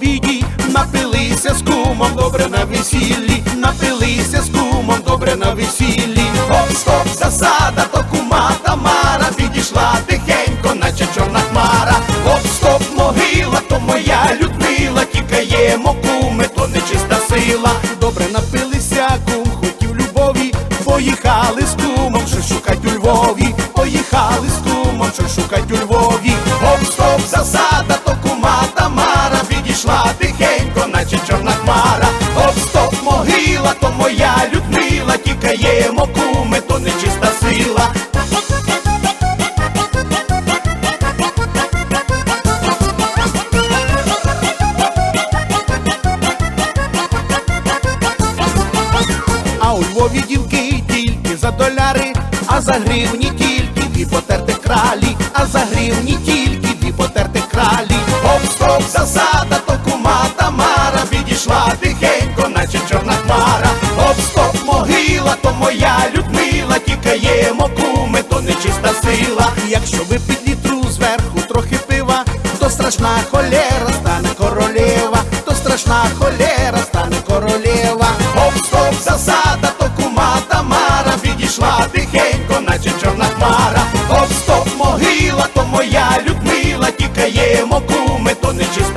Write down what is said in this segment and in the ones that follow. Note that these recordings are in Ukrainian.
обіді, напилися з кумом, добре на весіллі, напилися з кумом, добре на весіллі. Оп, стоп, засада, то кума Тамара підійшла тихенько, наче чорна хмара. Оп, стоп, могила, то моя Людмила, тікаємо, куми, то нечиста сила. Добре напилися, кум хотів любові, поїхали з кумом, що шукать у Львові, поїхали з кумом, що шукать у Львові. Моя Людмила, тікаємо, куми, то нечиста сила. А у Львові дівки тільки за доляри, а за гривні тільки дві потерти кралі, а за гривні тільки дві потерти кралі. Оп, стоп, засада, хмара. Оп, стоп, могила, то моя Людмила, тікаємо, куми, то нечиста сила. Якщо випить літру зверху трохи пива, то страшна холера стане королева, то страшна холера стане королева. Оп, стоп, засада, то кума Тамара підійшла тихенько, наче чорна хмара. Оп, стоп, могила, то моя Людмила, тікаємо, куми, то нечиста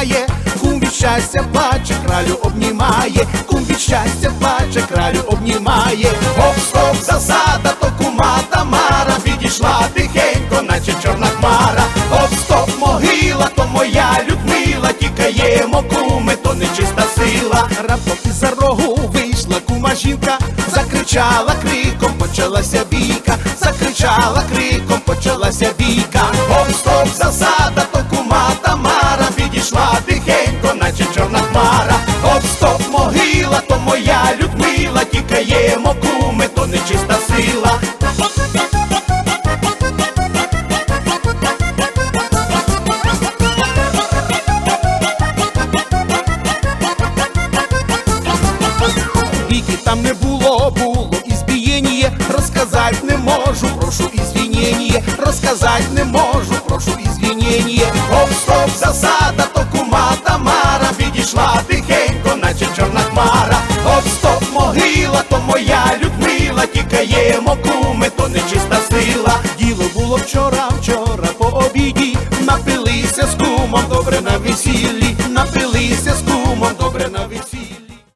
розуму кум від щастя плаче, кралю обнімає, кум від щастя плаче, кралю обнімає. Оп, стоп, засада, то кума Тамара підійшла тихенько, наче чорна хмара. Оп, стоп, могила, то моя Людмила, тікаємо, куми, то нечиста сила. Раптом із-за рогу вийшла кума жінка, закричала криком, почалася бійка, закричала криком, там не було, було ізбієння, розказать не можу, прошу ізвінєння, розказать не можу, прошу ізвінєння. Оп, стоп, засада, то кума Тамара підійшла тихенько, наче чорна хмара. Оп, стоп, могила, то моя Людмила, тікаємо, куми, то нечиста сила. Діло було вчора, вчора по обіді, напилися з кумом, добре на весіллі, напилися з кумом, добре на весіллі.